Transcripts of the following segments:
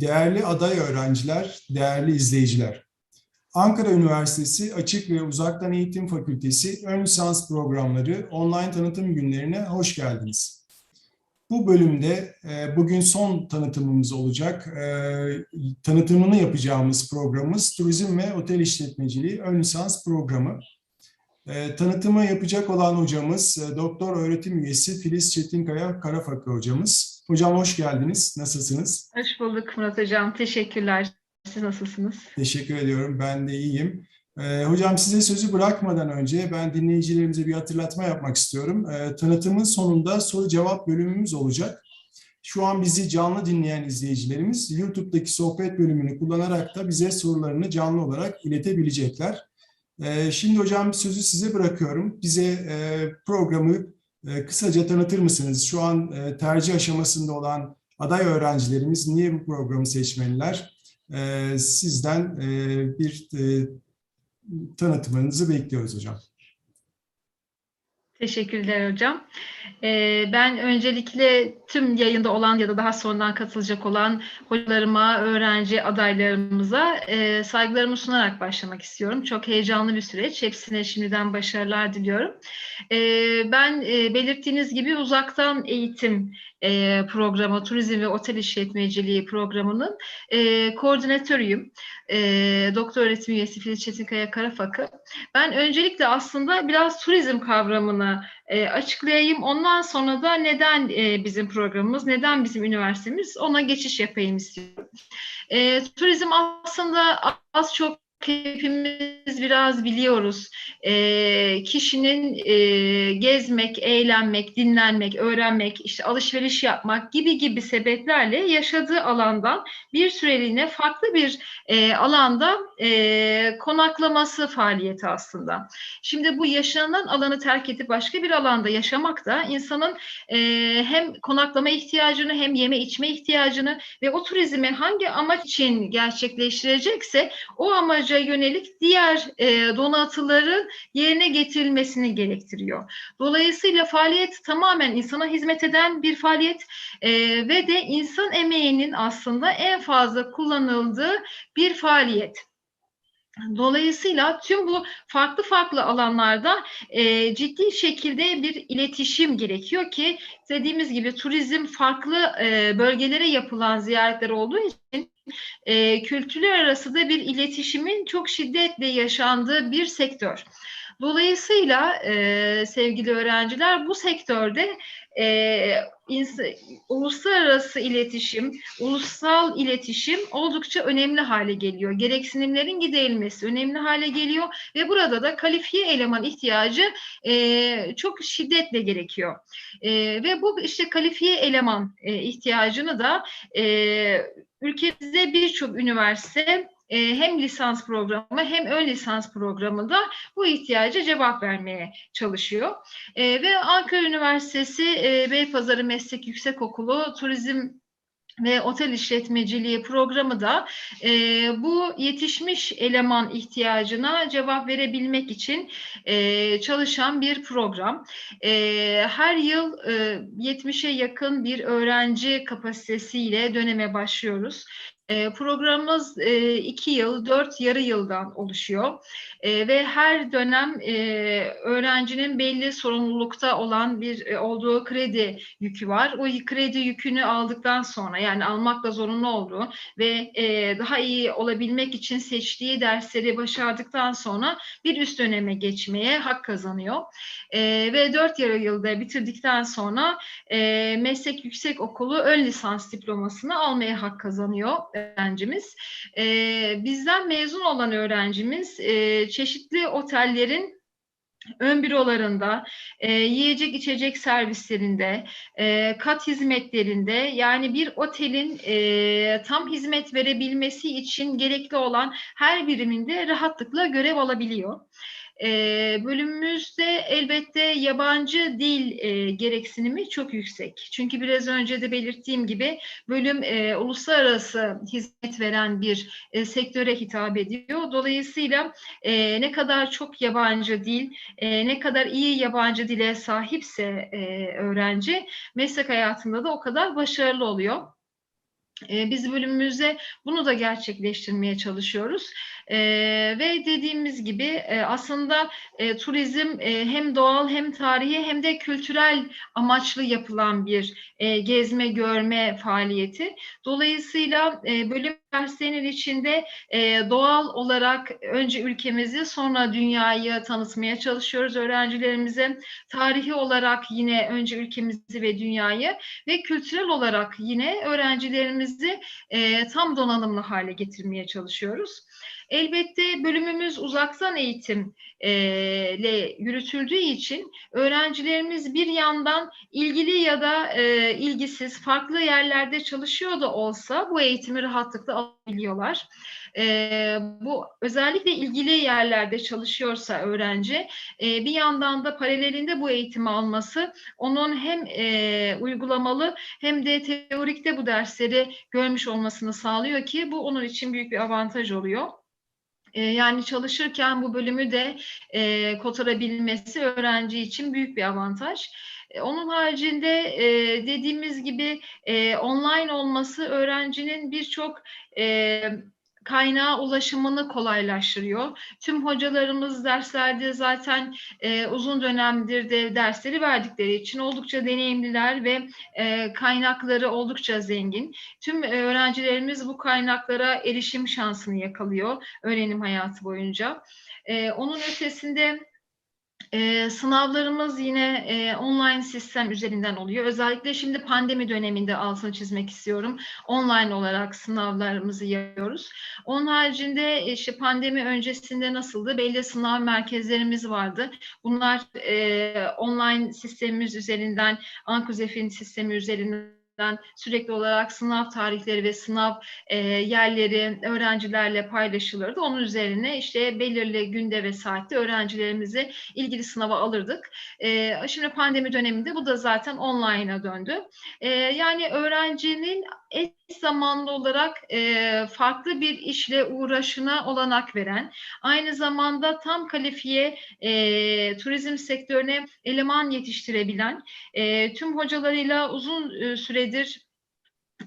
Değerli aday öğrenciler, değerli izleyiciler. Ankara Üniversitesi Açık ve Uzaktan Eğitim Fakültesi Ön Lisans Programları online tanıtım günlerine hoş geldiniz. Bu bölümde e, bugün son tanıtımımız olacak. E, tanıtımını yapacağımız programımız Turizm ve Otel İşletmeciliği Ön Lisans Programı. E, tanıtımı yapacak olan hocamız Doktor Öğretim Üyesi Filiz Çetinkaya Karafakı hocamız. Hocam hoş geldiniz. Nasılsınız? Hoş bulduk Murat Hocam. Teşekkürler. Siz nasılsınız? Teşekkür ediyorum. Ben de iyiyim. Ee, hocam size sözü bırakmadan önce ben dinleyicilerimize bir hatırlatma yapmak istiyorum. Ee, tanıtımın sonunda soru cevap bölümümüz olacak. Şu an bizi canlı dinleyen izleyicilerimiz YouTube'daki sohbet bölümünü kullanarak da bize sorularını canlı olarak iletebilecekler. Ee, şimdi hocam sözü size bırakıyorum. Bize e, programı kısaca tanıtır mısınız? Şu an e, tercih aşamasında olan aday öğrencilerimiz niye bu programı seçmeliler? Ee, sizden e, bir e, tanıtımınızı bekliyoruz hocam. Teşekkürler hocam. Ee, ben öncelikle tüm yayında olan ya da daha sonradan katılacak olan hocalarıma, öğrenci adaylarımıza e, saygılarımı sunarak başlamak istiyorum. Çok heyecanlı bir süreç. Hepsine şimdiden başarılar diliyorum. Ee, ben e, belirttiğiniz gibi uzaktan eğitim e, programı, turizm ve otel işletmeciliği programının e, koordinatörüyüm. E, doktor öğretim üyesi Filiz Çetinkaya Karafakı. Ben öncelikle aslında biraz turizm e, açıklayayım. Ondan sonra da neden e, bizim programımız, neden bizim üniversitemiz ona geçiş yapayım istiyorum. E, turizm aslında az çok hepimiz biraz biliyoruz. E, kişinin e, gezmek, eğlenmek, dinlenmek, öğrenmek, işte alışveriş yapmak gibi gibi sebeplerle yaşadığı alandan bir süreliğine farklı bir e, alanda e, konaklaması faaliyeti aslında. Şimdi bu yaşanan alanı terk edip başka bir alanda yaşamak da insanın e, hem konaklama ihtiyacını hem yeme içme ihtiyacını ve o turizmi hangi amaç için gerçekleştirecekse o amaca yönelik diğer e, donatıların yerine getirilmesini gerektiriyor. Dolayısıyla faaliyet tamamen insana hizmet eden bir faaliyet e, ve de insan emeğinin aslında en fazla kullanıldığı bir faaliyet. Dolayısıyla tüm bu farklı farklı alanlarda e, ciddi şekilde bir iletişim gerekiyor ki dediğimiz gibi turizm farklı e, bölgelere yapılan ziyaretler olduğu için e, kültürler arası da bir iletişimin çok şiddetle yaşandığı bir sektör. Dolayısıyla e, sevgili öğrenciler bu sektörde e, uluslararası iletişim, ulusal iletişim oldukça önemli hale geliyor. Gereksinimlerin giderilmesi önemli hale geliyor ve burada da kalifiye eleman ihtiyacı e, çok şiddetle gerekiyor. E, ve bu işte kalifiye eleman e, ihtiyacını da e, ülkemizde birçok üniversite hem lisans programı hem ön lisans programında bu ihtiyaca cevap vermeye çalışıyor. Ve Ankara Üniversitesi Beypazarı Meslek Yüksekokulu Turizm ve otel işletmeciliği programı da e, bu yetişmiş eleman ihtiyacına cevap verebilmek için e, çalışan bir program. E, her yıl e, 70'e yakın bir öğrenci kapasitesiyle döneme başlıyoruz. Programımız iki yıl, dört yarı yıldan oluşuyor ve her dönem öğrencinin belli sorumlulukta olan bir olduğu kredi yükü var. O kredi yükünü aldıktan sonra yani almakla zorunlu olduğu ve daha iyi olabilmek için seçtiği dersleri başardıktan sonra bir üst döneme geçmeye hak kazanıyor. Ve dört yarı yılda bitirdikten sonra meslek yüksek okulu ön lisans diplomasını almaya hak kazanıyor öğrencimiz. E, bizden mezun olan öğrencimiz e, çeşitli otellerin ön bürolarında, e, yiyecek içecek servislerinde, e, kat hizmetlerinde yani bir otelin e, tam hizmet verebilmesi için gerekli olan her biriminde rahatlıkla görev alabiliyor. E, bölümümüzde elbette yabancı dil e, gereksinimi çok yüksek. Çünkü biraz önce de belirttiğim gibi bölüm e, uluslararası hizmet veren bir e, sektöre hitap ediyor. Dolayısıyla ne kadar çok yabancı dil, ne kadar iyi yabancı dile sahipse öğrenci meslek hayatında da o kadar başarılı oluyor. E, Biz bölümümüzde bunu da gerçekleştirmeye çalışıyoruz. E, ve dediğimiz gibi e, aslında e, turizm e, hem doğal hem tarihi hem de kültürel amaçlı yapılan bir gezme görme faaliyeti. Dolayısıyla bölüm derslerinin içinde e, doğal olarak önce ülkemizi sonra dünyayı tanıtmaya çalışıyoruz öğrencilerimize. Tarihi olarak yine önce ülkemizi ve dünyayı ve kültürel olarak yine öğrencilerimizi e, tam donanımlı hale getirmeye çalışıyoruz. Elbette bölümümüz uzaktan eğitim e, yürütüldüğü için öğrencilerimiz bir yandan ilgili ya da ilgisiz farklı yerlerde çalışıyor da olsa bu eğitimi rahatlıkla alabiliyorlar. E, bu özellikle ilgili yerlerde çalışıyorsa öğrenci e, bir yandan da paralelinde bu eğitimi alması onun hem e, uygulamalı hem de teorikte bu dersleri görmüş olmasını sağlıyor ki bu onun için büyük bir avantaj oluyor. E, Yani çalışırken bu bölümü de e, kotarabilmesi öğrenci için büyük bir avantaj. E, Onun haricinde e, dediğimiz gibi e, online olması öğrencinin birçok e, kaynağa ulaşımını kolaylaştırıyor. Tüm hocalarımız derslerde zaten e, uzun dönemdir de dersleri verdikleri için oldukça deneyimliler ve e, kaynakları oldukça zengin. Tüm öğrencilerimiz bu kaynaklara erişim şansını yakalıyor öğrenim hayatı boyunca. E, onun ötesinde e, sınavlarımız yine e, online sistem üzerinden oluyor. Özellikle şimdi pandemi döneminde altını çizmek istiyorum. Online olarak sınavlarımızı yapıyoruz. Onun haricinde işte pandemi öncesinde nasıldı? Belli sınav merkezlerimiz vardı. Bunlar e, online sistemimiz üzerinden, Ankuzef'in sistemi üzerinden sürekli olarak sınav tarihleri ve sınav e, yerleri öğrencilerle paylaşılırdı. Onun üzerine işte belirli günde ve saatte öğrencilerimizi ilgili sınava alırdık. E, şimdi pandemi döneminde bu da zaten online'a döndü. E, yani öğrencinin eş zamanlı olarak e, farklı bir işle uğraşına olanak veren, aynı zamanda tam kalifiye e, turizm sektörüne eleman yetiştirebilen, e, tüm hocalarıyla uzun e, süredir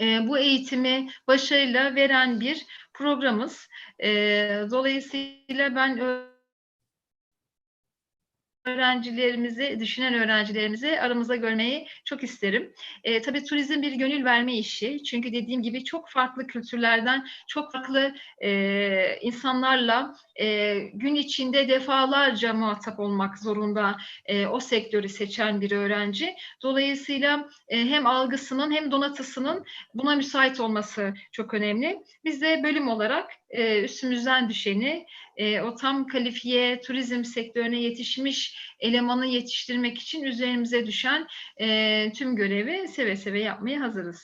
e, bu eğitimi başarıyla veren bir programız. E, dolayısıyla ben öğrencilerimizi, düşünen öğrencilerimizi aramızda görmeyi çok isterim. E, tabii turizm bir gönül verme işi. Çünkü dediğim gibi çok farklı kültürlerden, çok farklı e, insanlarla e, gün içinde defalarca muhatap olmak zorunda e, o sektörü seçen bir öğrenci. Dolayısıyla e, hem algısının hem donatısının buna müsait olması çok önemli. Biz de bölüm olarak e, üstümüzden düşeni e, o tam kalifiye turizm sektörüne yetişmiş elemanı yetiştirmek için üzerimize düşen e, tüm görevi seve seve yapmaya hazırız.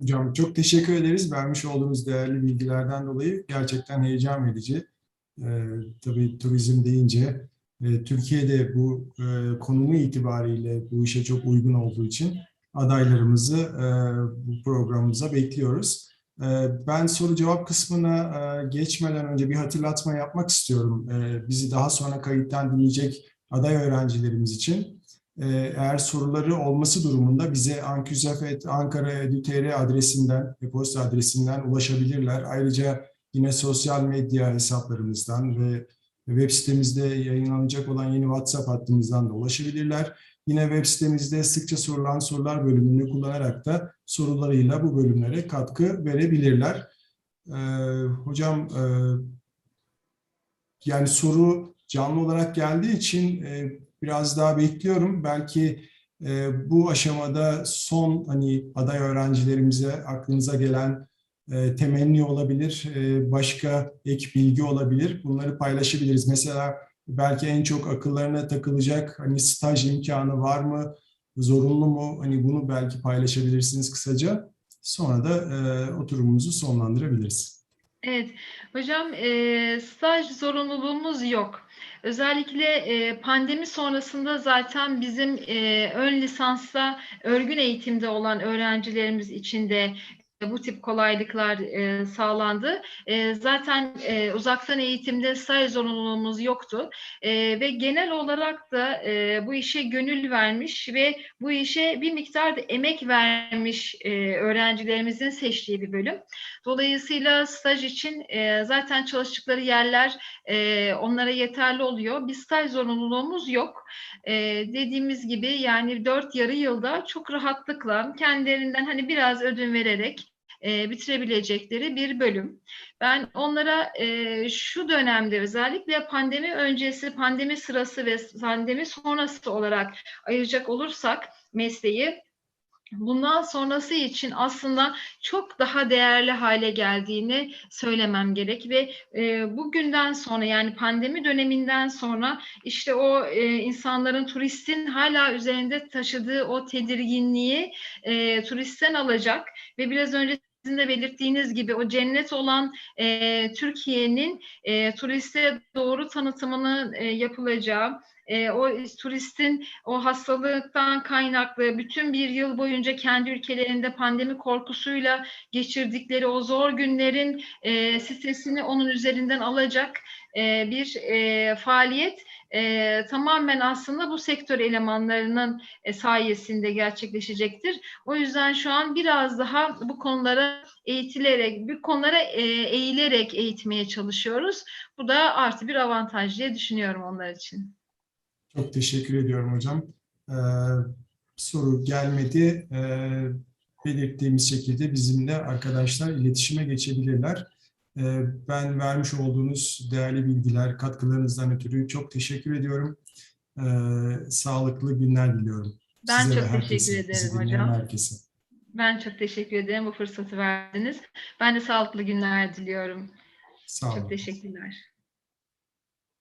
Hocam çok teşekkür ederiz vermiş olduğunuz değerli bilgilerden dolayı. Gerçekten heyecan verici. Ee, tabii turizm deyince e, Türkiye'de bu e, konumu itibariyle bu işe çok uygun olduğu için adaylarımızı e, bu programımıza bekliyoruz. E, ben soru cevap kısmına e, geçmeden önce bir hatırlatma yapmak istiyorum. E, bizi daha sonra kayıttan dinleyecek aday öğrencilerimiz için. Ee, Eğer soruları olması durumunda bize ankara.edu.tr adresinden, e-posta adresinden ulaşabilirler. Ayrıca yine sosyal medya hesaplarımızdan ve web sitemizde yayınlanacak olan yeni WhatsApp hattımızdan da ulaşabilirler. Yine web sitemizde sıkça sorulan sorular bölümünü kullanarak da sorularıyla bu bölümlere katkı verebilirler. Ee, hocam e, yani soru canlı olarak geldiği için e, biraz daha bekliyorum. Belki e, bu aşamada son hani aday öğrencilerimize aklınıza gelen e, temenni olabilir, e, başka ek bilgi olabilir. Bunları paylaşabiliriz. Mesela belki en çok akıllarına takılacak hani staj imkanı var mı, zorunlu mu? Hani bunu belki paylaşabilirsiniz kısaca. Sonra da e, oturumumuzu sonlandırabiliriz. Evet, hocam e, staj zorunluluğumuz yok. Özellikle e, pandemi sonrasında zaten bizim e, ön lisansta örgün eğitimde olan öğrencilerimiz için de bu tip kolaylıklar e, sağlandı. E, zaten e, uzaktan eğitimde staj zorunluluğumuz yoktu E, ve genel olarak da e, bu işe gönül vermiş ve bu işe bir miktar da emek vermiş e, öğrencilerimizin seçtiği bir bölüm. Dolayısıyla staj için e, zaten çalıştıkları yerler e, onlara yeterli oluyor. Bir staj zorunluluğumuz yok. E, dediğimiz gibi yani dört yarı yılda çok rahatlıkla kendilerinden hani biraz ödün vererek e, bitirebilecekleri bir bölüm. Ben onlara e, şu dönemde özellikle pandemi öncesi, pandemi sırası ve pandemi sonrası olarak ayıracak olursak mesleği bundan sonrası için aslında çok daha değerli hale geldiğini söylemem gerek ve e, bugünden sonra yani pandemi döneminden sonra işte o e, insanların turistin hala üzerinde taşıdığı o tedirginliği e, turistten alacak ve biraz önce sizin de belirttiğiniz gibi o cennet olan e, Türkiye'nin e, turiste doğru tanıtımının e, yapılacağı, e, o turistin o hastalıktan kaynaklı bütün bir yıl boyunca kendi ülkelerinde pandemi korkusuyla geçirdikleri o zor günlerin e, stresini onun üzerinden alacak e, bir e, faaliyet e, tamamen aslında bu sektör elemanlarının e, sayesinde gerçekleşecektir. O yüzden şu an biraz daha bu konulara eğitilerek, bu konulara e, eğilerek eğitmeye çalışıyoruz. Bu da artı bir avantaj diye düşünüyorum onlar için. Çok teşekkür ediyorum hocam. Ee, soru gelmedi. Ee, belirttiğimiz şekilde bizimle arkadaşlar iletişime geçebilirler. Ee, ben vermiş olduğunuz değerli bilgiler, katkılarınızdan ötürü çok teşekkür ediyorum. Ee, sağlıklı günler diliyorum. Ben Size çok teşekkür herkese, ederim bizi dinleyen hocam. herkese. Ben çok teşekkür ederim bu fırsatı verdiniz. Ben de sağlıklı günler diliyorum. Sağ olun. Çok teşekkürler.